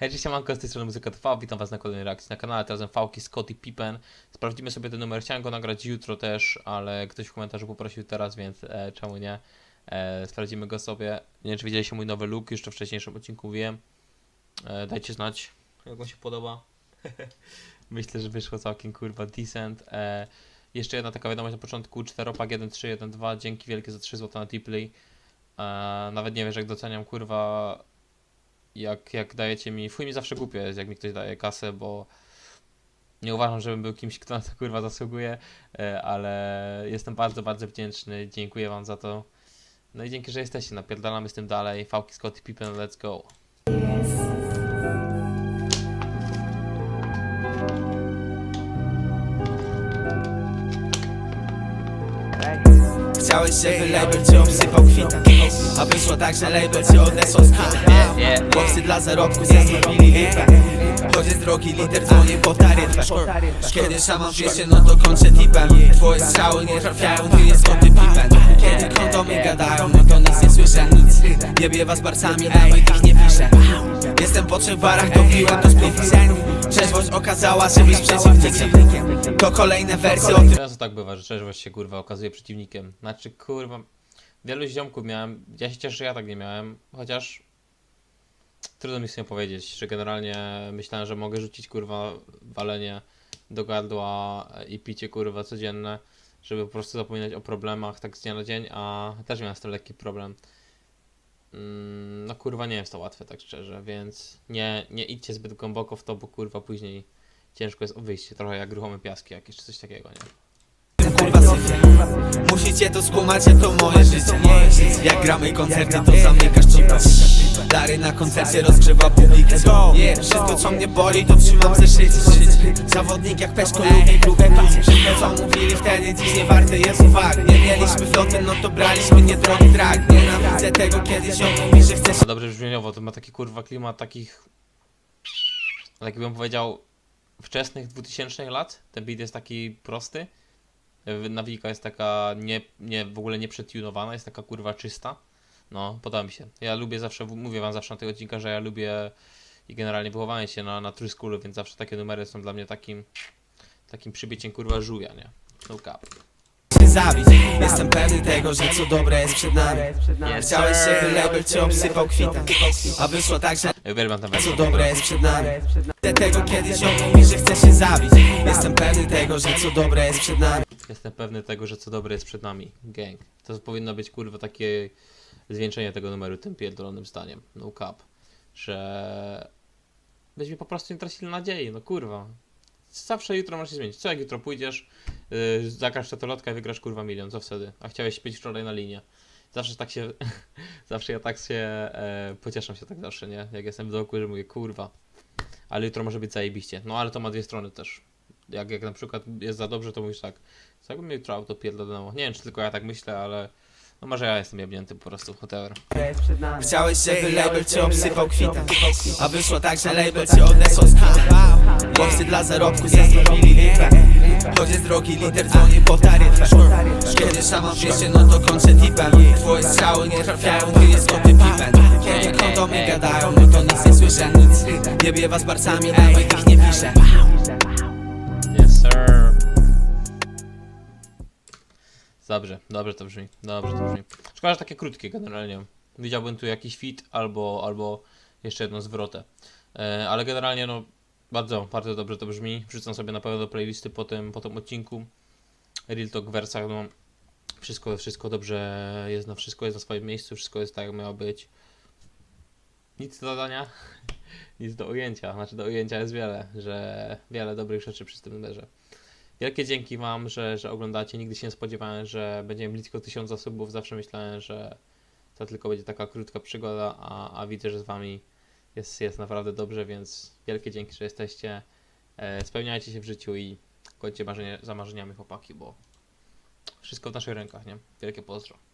Hej, cześć, siemanko, z tej strony Muzyka TV, witam was na kolejnej reakcji na kanale, teraz Fałki, Scott i Pippen. Sprawdzimy sobie ten numer, chciałem go nagrać jutro też, ale ktoś w komentarzu poprosił teraz, więc e, czemu nie? E, sprawdzimy go sobie. Nie wiem, czy widzieliście mój nowy look, już to w wcześniejszym odcinku wiem. E, dajcie znać, jak wam się podoba. Myślę, że wyszło całkiem kurwa decent. E, jeszcze jedna taka wiadomość na początku, 4opak 1312, dzięki wielkie za 3 zł na Tipley. E, nawet nie wiesz jak doceniam kurwa jak, jak dajecie mi, fuj mi zawsze głupio jest, jak mi ktoś daje kasę, bo nie uważam, żebym był kimś, kto na to kurwa zasługuje, e, ale jestem bardzo, bardzo wdzięczny, dziękuję wam za to. No i dzięki, że jesteście, napierdalamy z tym dalej, Fałki, Scott i Pippen, let's go. Chciałeś, żeby label cię obsypał kwitem A wyszło tak, że label cię odesłał z kwitem. Chłopcy dla zarobku zastąpili lipę. Chodzę drogi, liter dzwonię po taryfę Kiedy szaman wiecie, no to kończę tipem. Twoje strzały nie trafiają, ty jest koty pipem. Kiedy kondomy gadają, jebie was barcami, nawet ich nie piszę Jestem po trzech barach, dopiłem do spliffy Trzeźwość okazała się być przeciwnikiem To kolejne wersje o tym Często tak bywa, że trzeźwość się kurwa okazuje przeciwnikiem. Znaczy kurwa, wielu ziomków miałem, ja się cieszę, że ja tak nie miałem, chociaż trudno mi sobie powiedzieć, że generalnie myślałem, że mogę rzucić kurwa walenie do gardła i picie kurwa codzienne, żeby po prostu zapominać o problemach tak z dnia na dzień, a też miałem z tym lekki problem. Mm, No kurwa nie jest to łatwe tak szczerze, więc nie, nie idźcie zbyt głęboko w to, bo kurwa później ciężko jest o wyjście, trochę jak ruchome piaski jakieś czy coś takiego, nie? Musicie to skumać, to moje życie Jak gramy koncerty, to zamykasz Dary na koncercie rozgrzewa publikę. Wszystko co mnie boli, to trzymam Zawodnik jak grube Wszystko co mówili wtedy, dziś nie warte jest uwag Nie mieliśmy floty, no to braliśmy niedrogi drag Nienawidzę tego, mówi, że dobrze brzmieniowo, to ma taki kurwa klimat takich, tak bym powiedział, wczesnych 2000 lat. Ten beat jest taki prosty. Nawika jest taka nie, nie, w ogóle nie przetunowana, jest taka kurwa czysta. No, podoba mi się. Ja lubię zawsze, mówię wam zawsze na tych odcinkach, że ja lubię i generalnie wychowałem się na, na Schoolu, więc zawsze takie numery są dla mnie takim, takim przybieciem kurwa żuja, nie? No cap. zabić Jestem pewny tego, że co dobre jest przed nami Chciałeś, żeby label cię obsypał kwitem A wyszło tak, że Uwielbiam ten co dobre jest przed nami Chcę tego kiedyś on mówi, że chce się zabić Jestem pewny tego, że co dobre jest przed nami Jestem pewny tego, że co dobre jest przed nami. Gang. To powinno być kurwa takie zwieńczenie tego numeru tym pierdolonym zdaniem. No cap. Że byśmy po prostu nie tracili nadziei, no kurwa. Zawsze jutro możesz się zmienić. Co jak jutro pójdziesz, yy, zagrasz totolotka i wygrasz kurwa milion, co wtedy? A chciałeś śpić wczoraj na linię. Zawsze tak się, zawsze ja tak się, e, pocieszam się tak zawsze, nie? Jak jestem w dołku, że mówię, kurwa. Ale jutro może być zajebiście. No ale to ma dwie strony też. Jak, jak na przykład jest za dobrze, to mówisz tak, co jakbym jutro auto pierdolnęło? Nie wiem, czy tylko ja tak myślę, ale no może ja jestem jebnięty po prostu, whatever. Chciałeś, żeby label cię obsypał kwitem. A wyszło tak, że label cię odesłał z kwitem. Chłopcy dla zarobku zastąpili lipę. Chodzę z drogi, liter dzwonię po taryfę. Kiedy szaman wiecie, no to kończę tipem. Twoje strzały nie trafiają, ty jest koty pipem. Kiedy kondomy gadają, no to nic nie słyszę Nic, jebie was barcami, nawet ich nie piszę Dobrze, dobrze to brzmi, dobrze to brzmi. Szkoda, że takie krótkie generalnie. Widziałbym tu jakiś fit albo, albo jeszcze jedną zwrotę. E, ale generalnie no bardzo, bardzo dobrze to brzmi. Wrzucam sobie na pewno do playlisty po tym, po tym odcinku. Real Talk wersach, no wszystko, wszystko dobrze jest, no wszystko jest na swoim miejscu, wszystko jest tak jak miało być. Nic do dodania, nic do ujęcia. Znaczy do ujęcia jest wiele, że wiele dobrych rzeczy przy tym numerze. Wielkie dzięki Wam, że, że oglądacie. Nigdy się nie spodziewałem, że będziemy blisko 1000 subów. Zawsze myślałem, że to tylko będzie taka krótka przygoda, a, a widzę, że z Wami jest, jest naprawdę dobrze, więc wielkie dzięki, że jesteście. E, spełniajcie się w życiu i kończcie marzenie, za marzeniami chłopaki, bo wszystko w naszych rękach, nie? Wielkie pozdro.